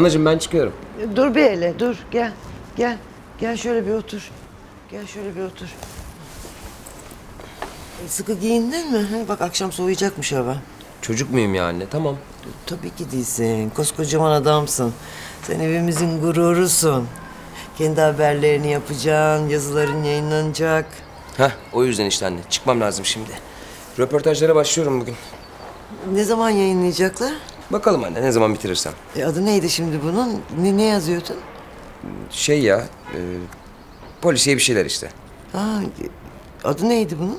Anacığım ben çıkıyorum. Dur bir hele dur gel. Gel. Gel şöyle bir otur. Gel şöyle bir otur. Sıkı giyindin mi? Ha, Bak akşam soğuyacakmış hava. Çocuk muyum ya anne? Tamam. Tabii ki değilsin. Koskocaman adamsın. Sen evimizin gururusun. Kendi haberlerini yapacaksın, yazıların yayınlanacak. Heh o yüzden işte anne. Çıkmam lazım şimdi. Röportajlara başlıyorum bugün. Ne zaman yayınlayacaklar? Bakalım anne ne zaman bitirirsem. E, adı neydi şimdi bunun? Ne, ne yazıyordun? Şey ya, e, polisiye bir şeyler işte. Ha, adı neydi bunun?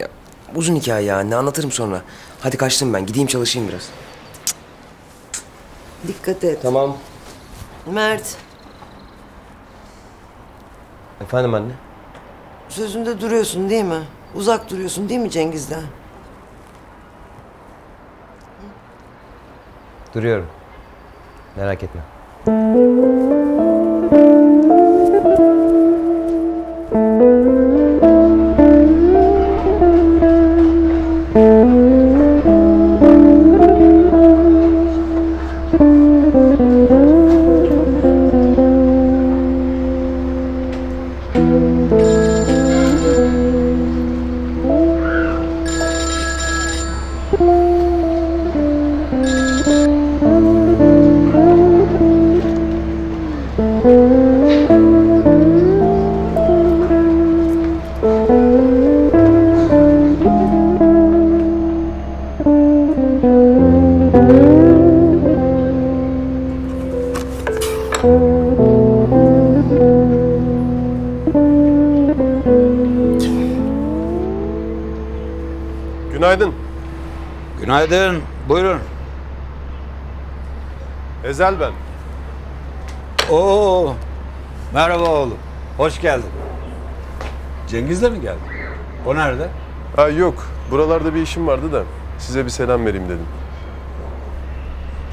Ya, uzun hikaye ya anne anlatırım sonra. Hadi kaçtım ben gideyim çalışayım biraz. Dikkat et. Tamam. Mert, Efendim anne? sözünde duruyorsun değil mi? Uzak duruyorsun değil mi Cengiz'den? Duruyorum. Merak etme. Günaydın. Günaydın. Buyurun. Ezel ben. Oo. Merhaba oğlum. Hoş geldin. Cengiz de mi geldi? O nerede? Ha yok. Buralarda bir işim vardı da size bir selam vereyim dedim.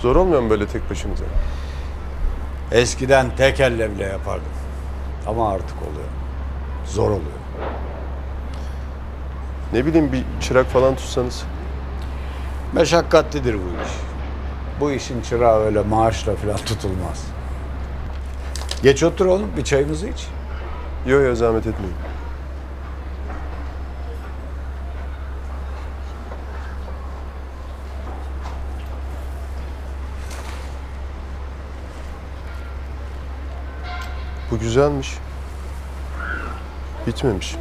Zor olmuyor mu böyle tek başınıza? Eskiden tek elle bile yapardım. Ama artık oluyor. Zor oluyor. Ne bileyim bir çırak falan tutsanız. Meşakkatlidir bu iş. Bu işin çırağı öyle maaşla falan tutulmaz. Geç otur oğlum. Bir çayımızı iç. Yok yok zahmet etmeyin. Bu güzelmiş. Bitmemiş.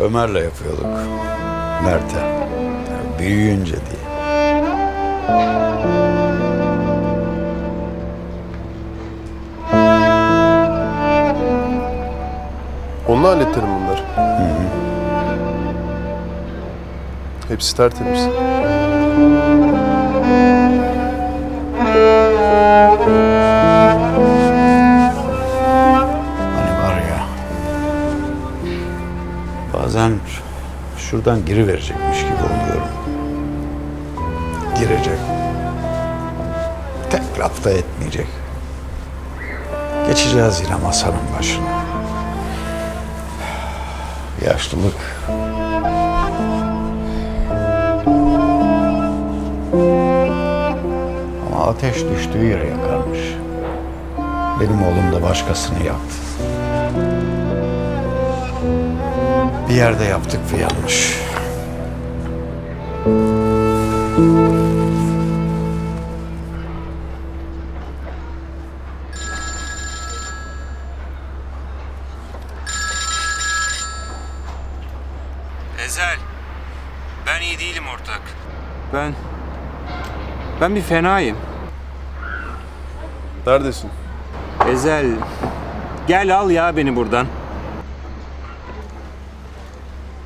Ömer'le yapıyorduk. Mert'e. Yani büyüyünce diye. Onun aletlerim bunlar. Hepsi tertemiz. Şuradan giri verecekmiş gibi oluyorum. Girecek. Tek lafta etmeyecek. Geçeceğiz yine masanın başına. Yaşlılık. Ama ateş düştüğü yere yakarmış. Benim oğlum da başkasını yaktı. Bir yerde yaptık bir yanlış. Ezel. Ben iyi değilim ortak. Ben... Ben bir fenayım. Neredesin? Ezel. Gel al ya beni buradan.